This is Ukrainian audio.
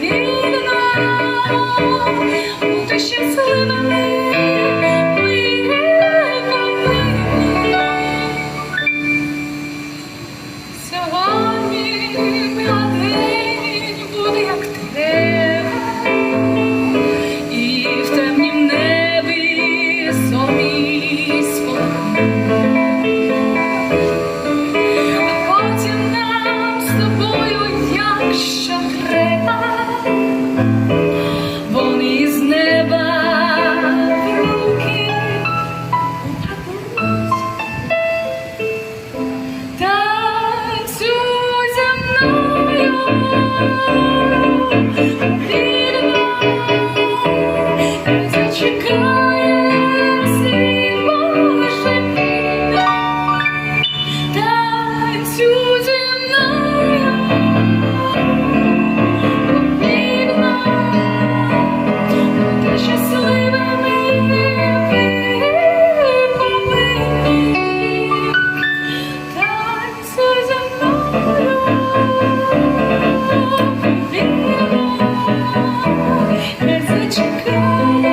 Вільна, бути щаслива. Música